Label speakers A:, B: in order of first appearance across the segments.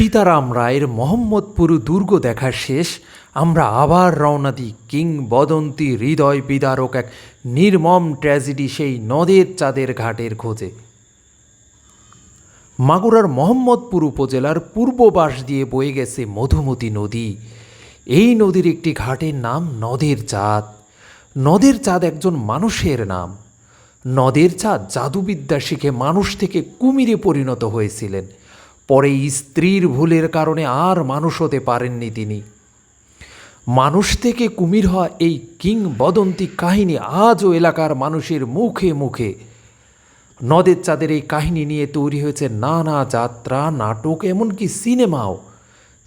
A: সীতারাম রায়ের মোহাম্মদপুর দুর্গ দেখা শেষ, আমরা আবার রওনা দিই কিংবদন্তি হৃদয় বিদারক এক নির্মম ট্র্যাজেডি সেই নদের চাঁদের ঘাটের খোঁজে। মাগুরার মোহাম্মদপুর উপজেলার পূর্ব পাশ দিয়ে বয়ে গেছে মধুমতি নদী। এই নদীর একটি ঘাটের নাম নদের চাঁদ। নদের চাঁদ একজন মানুষের নাম। নদের চাঁদ জাদুবিদ্যা শিখে মানুষ থেকে কুমিরে পরিণত হয়েছিলেন। পরে স্ত্রীর ভুলের কারণে আর মানুষ হতে পারেননি তিনি। মানুষ থেকে কুমির হওয়া এই কিংবদন্তি কাহিনী আজও এলাকার মানুষের মুখে মুখে। নদের চাঁদের এই কাহিনী নিয়ে তৈরি হয়েছে নানা যাত্রা, নাটক, এমনকি সিনেমাও।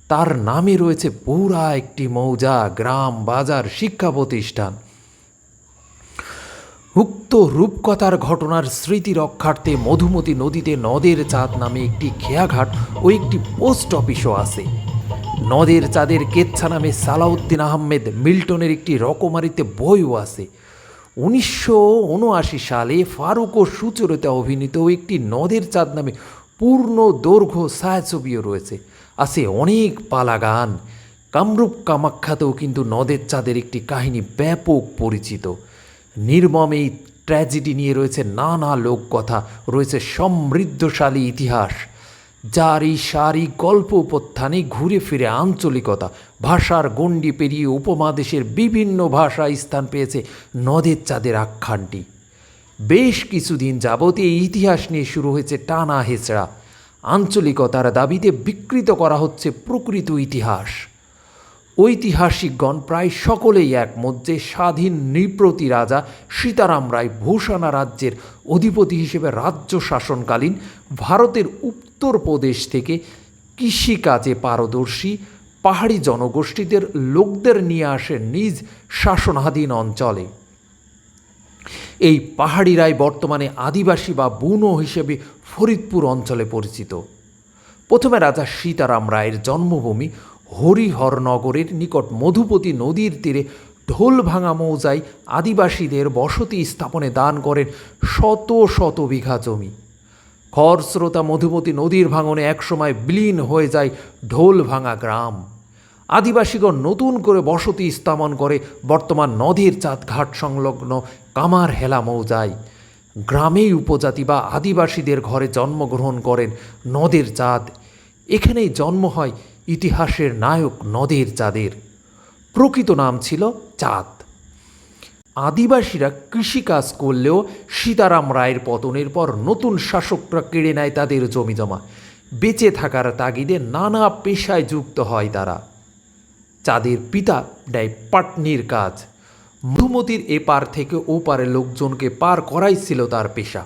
A: তার নামে রয়েছে পুরা একটি মৌজা, গ্রাম, বাজার, শিক্ষা প্রতিষ্ঠান। উক্ত রূপকথার ঘটনার স্মৃতি রক্ষার্থে মধুমতি নদীতে নদের চাঁদ নামে একটি খেয়াঘাট ও একটি পোস্ট অফিসও আছে। নদের চাঁদের কেচ্ছা নামে সালাউদ্দিন আহমেদ মিল্টনের একটি রকমারিতে বইও আছে। উনিশশো উনআশি সালে ফারুক ও সুচরিতা অভিনীত একটি নদের চাঁদ নামে পূর্ণ দৈর্ঘ্য ছায়াছবিও রয়েছে। আছে অনেক পালা গান কামরূপ কামাখ্যাতেও কিন্তু নদের চাঁদের একটি কাহিনী ব্যাপক পরিচিত। নির্মম এই ট্র্যাজেডি নিয়ে রয়েছে নানা লোককথা, রয়েছে সমৃদ্ধশালী ইতিহাস, যার এই সারি গল্প উপত্থানে ঘুরে ফিরে আঞ্চলিকতা, ভাষার গণ্ডি পেরিয়ে উপমহাদেশের বিভিন্ন ভাষা স্থান পেয়েছে নদের চাঁদের আখ্যানটি। বেশ কিছুদিন যাবত এই ইতিহাস নিয়ে শুরু হয়েছে টানা হেঁচড়া। আঞ্চলিকতার দাবিতে বিকৃত করা হচ্ছে প্রকৃত ইতিহাস। ঐতিহাসিকগণ প্রায় সকলেই একমত যে স্বাধীন নৃপ্রতি রাজা সীতারাম রায় ভূষণা রাজ্যের অধিপতি হিসেবে রাজ্য শাসনকালীন ভারতের উত্তরপ্রদেশ থেকে কৃষিকাজে পারদর্শী পাহাড়ি জনগোষ্ঠীদের লোকদের নিয়ে আসে নিজ শাসনাধীন অঞ্চলে। এই পাহাড়িরাই বর্তমানে আদিবাসী বা বুনো হিসেবে ফরিদপুর অঞ্চলে পরিচিত। প্রথমে রাজা সীতারাম রায়ের জন্মভূমি হরিহরনগরের নিকট মধুপতি নদীর তীরে ঢোল ভাঙা মৌজায় আদিবাসীদের বসতি স্থাপনে দান করেন শত শত বিঘা জমি। খরস্রোতা মধুমতি নদীর ভাঙনে একসময় বিলীন হয়ে যায় ঢোলভাঙা গ্রাম। আদিবাসীগণ নতুন করে বসতি স্থাপন করে বর্তমান নদীর চাঁদ ঘাট সংলগ্ন কামার হেলা মৌজায়। গ্রামেই উপজাতি বা আদিবাসীদের ঘরে জন্মগ্রহণ করেন নদের চাঁদ এখানেই জন্ম হয় ইতিহাসের নায়ক নদের চাঁদের। প্রকৃত নাম ছিল চাঁদ। আদিবাসীরা কৃষিকাজ করলেও সীতারাম রায়ের পতনের পর নতুন শাসকরা কেড়ে নেয় তাদের জমি জমা বেঁচে থাকার তাগিদে নানা পেশায় যুক্ত হয় তারা। চাঁদের পিতা দেয় পাটনির কাজ। মধুমতির এপার থেকে ওপারে লোকজনকে পার করাই ছিল তার পেশা।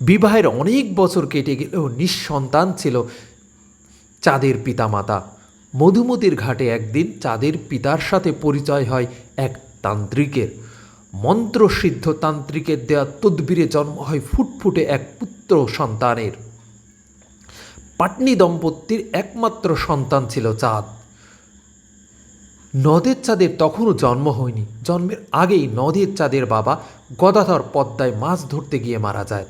A: বিবাহের অনেক বছর কেটে গেলেও নিঃসন্তান ছিল চাঁদের পিতামাতা। মধুমতির ঘাটে একদিন চাঁদের পিতার সাথে পরিচয় হয় এক তান্ত্রিকের। মন্ত্রসিদ্ধ তান্ত্রিকের দেয়া তদ্বিরে জন্ম হয় ফুটফুটে এক পুত্র সন্তানের। পাটনি দম্পতির একমাত্র সন্তান ছিল চাঁদ। নদের চাঁদের তখনও জন্ম হয়নি। জন্মের আগেই নদের চাঁদের বাবা গদাধর পদ্মায় মাছ ধরতে গিয়ে মারা যায়।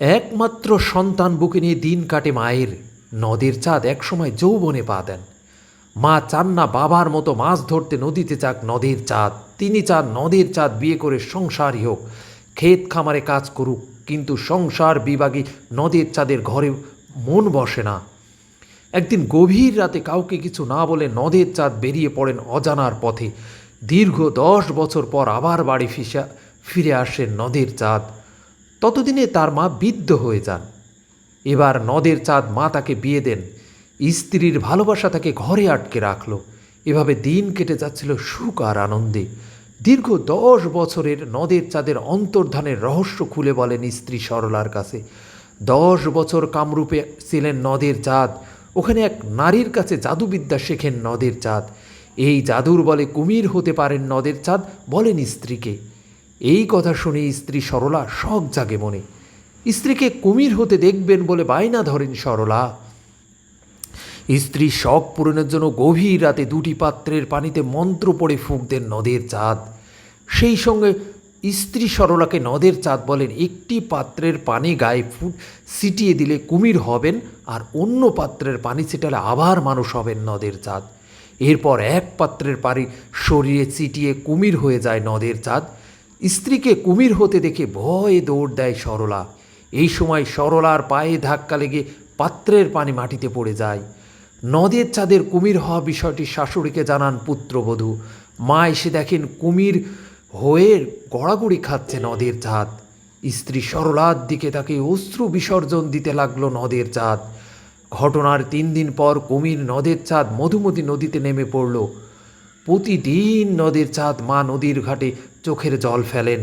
A: একমাত্র সন্তান বুকে নিয়ে দিন কাটে মায়ের। নদের চাঁদ একসময় যৌবনে পা দেন। মা চান না বাবার মতো মাছ ধরতে নদীতে চাক নদের চাঁদ। তিনি চান নদের চাঁদ বিয়ে করে সংসারই হোক। ক্ষেত খামারে কাজ করুক, কিন্তু সংসার বিভাগে নদের চাঁদের ঘরে মন বসে না। একদিন গভীর রাতে কাউকে কিছু না বলে নদের চাঁদ বেরিয়ে পড়েন অজানার পথে। দীর্ঘ দশ বছর পর আবার বাড়ি ফিসা ফিরে আসেন নদের চাঁদ। ততদিনে তার মা বিদ্ধ হয়ে যান। এবার নদের চাঁদ মা তাকে বিয়ে দেন। স্ত্রীর ভালোবাসা তাকে ঘরে আটকে রাখল। এভাবে দিন কেটে যাচ্ছিল সুখ আর আনন্দে। দীর্ঘ দশ বছরের নদের চাঁদের অন্তর্ধানের রহস্য খুলে বলেন স্ত্রী সরলার কাছে। দশ বছর কামরূপে ছিলেন নদের চাঁদ। ওখানে এক নারীর কাছে জাদুবিদ্যা শেখেন নদের চাঁদ। এই জাদুর বলে কুমির হতে পারেন নদের চাঁদ বলেন স্ত্রীকে। এই কথা শুনে স্ত্রী সরলা শখ জাগে মনে। স্ত্রীকে কুমির হতে দেখবেন বলে বায়না ধরেন সরলা। স্ত্রী শখ পূরণের জন্য গভীর রাতে দুটি পাত্রের পানিতে মন্ত্র পড়ে ফুঁক দেন নদের চাঁদ। সেই সঙ্গে স্ত্রী সরলাকে নদের চাঁদ বলেন, একটি পাত্রের পানি গায়ে ফুট ছিটিয়ে দিলে কুমির হবেন আর অন্য পাত্রের পানি ছিটালে আবার মানুষ হবেন নদের চাঁদ। এরপর এক পাত্রের পানি শরীরে ছিটিয়ে কুমির হয়ে যায় নদের চাঁদ। স্ত্রীকে কুমির হতে দেখে ভয়ে দৌড় দেয় সরলা। এই সময় সরলার পায়ে ধাক্কা লেগে পাত্রের পানি মাটিতে পড়ে যায়। নদের চাঁদের কুমির হওয়া বিষয়টি শাশুড়িকে জানান পুত্রবধূ। মা এসে দেখেন কুমির হয়ে গড়াগড়ি খাচ্ছে নদের চাঁদ। স্ত্রী সরলার দিকে তাকে অশ্রু বিসর্জন দিতে লাগল নদের চাঁদ। ঘটনার তিন দিন পর কুমির নদের চাঁদ মধুমতি নদীতে নেমে পড়ল। প্রতিদিন নদের চাঁদ মা নদীর ঘাটে চোখের জল ফেলেন।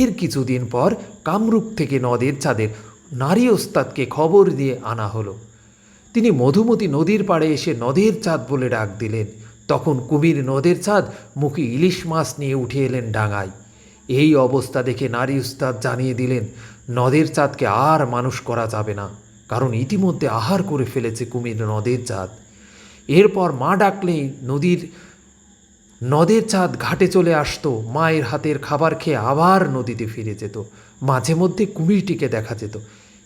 A: এর কিছুদিন পর কামরূপ থেকে নদের চাঁদের নারী ওস্তাদকে খবর দিয়ে আনা হলো। তিনি মধুমতি নদীর পাড়ে এসে নদের চাঁদ বলে ডাক দিলেন। তখন কুমির নদের চাঁদ মুখে ইলিশ মাছ নিয়ে উঠে এলেন ডাঙায়। এই অবস্থা দেখে নারী উস্তাদ জানিয়ে দিলেন, নদের চাঁদকে আর মানুষ করা যাবে না, কারণ ইতিমধ্যে আহার করে ফেলেছে কুমির নদের চাঁদ। এরপর মা ডাকলেই নদীর নদের চাঁদ ঘাটে চলে আসতো, মায়ের হাতের খাবার খেয়ে আবার নদীতে ফিরে যেত, মাঝে মধ্যে কুমিরটিকে দেখা যেত।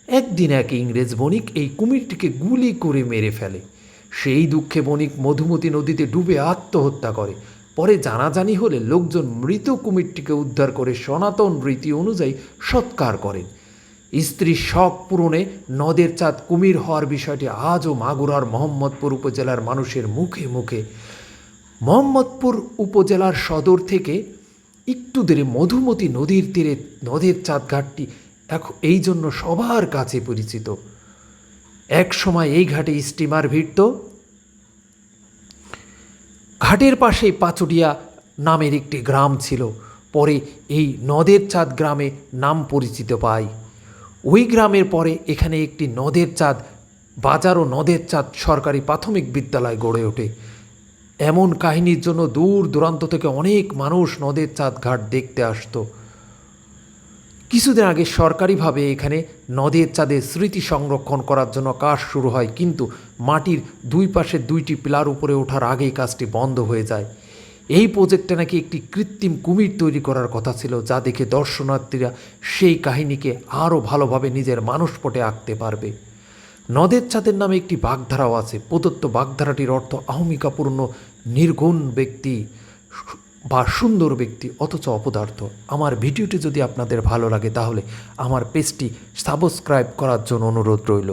A: একদিন এক ইংরেজ বণিক এই কুমিরটিকে গুলি করে মেরে ফেলে। সেই দুঃখে বণিক মধুমতি নদীতে ডুবে আত্মহত্যা করে। পরে জানাজানি হলে লোকজন মৃত কুমিরটিকে উদ্ধার করে সনাতন রীতি অনুযায়ী সৎকার করেন। স্ত্রীর শখ পূরণে নদের চাঁদ কুমির হওয়ার বিষয়টি আজও মাগুরার মোহাম্মদপুর উপজেলার মানুষের মুখে মুখে। মোহাম্মদপুর উপজেলার সদর থেকে একটু দূরে মধুমতি নদীর তীরে নদের চাঁদ ঘাটটি এখন এই জন্য সবার কাছে পরিচিত। এক সময় এই ঘাটে স্টিমার ভিড়ত। ঘাটের পাশেই পাচুটিয়া নামের একটি গ্রাম ছিল। পরে এই নদের চাঁদ গ্রামে নাম পরিচিত পায় ওই গ্রামের পরে এখানে একটি নদের চাঁদ বাজার ও নদের চাঁদ সরকারি প্রাথমিক বিদ্যালয় গড়ে ওঠে। এমন কাহিনীর জন্য দূর দূরান্ত থেকে অনেক মানুষ নদের চাঁদ ঘাট দেখতে আসতো। কিছুদিন আগে সরকারিভাবে এখানে নদের চাঁদের স্মৃতি সংরক্ষণ করার জন্য কাজ শুরু হয়, কিন্তু মাটির দুই পাশে দুইটি পিলার উপরে ওঠার আগেই কাজটি বন্ধ হয়ে যায়। এই প্রজেক্টে নাকি একটি কৃত্রিম কুমির তৈরি করার কথা ছিল, যা দেখে দর্শনার্থীরা সেই কাহিনীকে আরও ভালোভাবে নিজের মানসপটে আঁকতে পারবে। নদের চাঁদের নামে একটি বাগধারাও আছে। প্রদত্ত বাগধারাটির অর্থ আহমিকাপূর্ণ, নির্গুণ ব্যক্তি বা সুন্দর ব্যক্তি, অথচ অপদার্থ। আমার ভিডিওটি যদি আপনাদের ভালো লাগে তাহলে আমার পেজটি সাবস্ক্রাইব করার জন্য অনুরোধ রইল।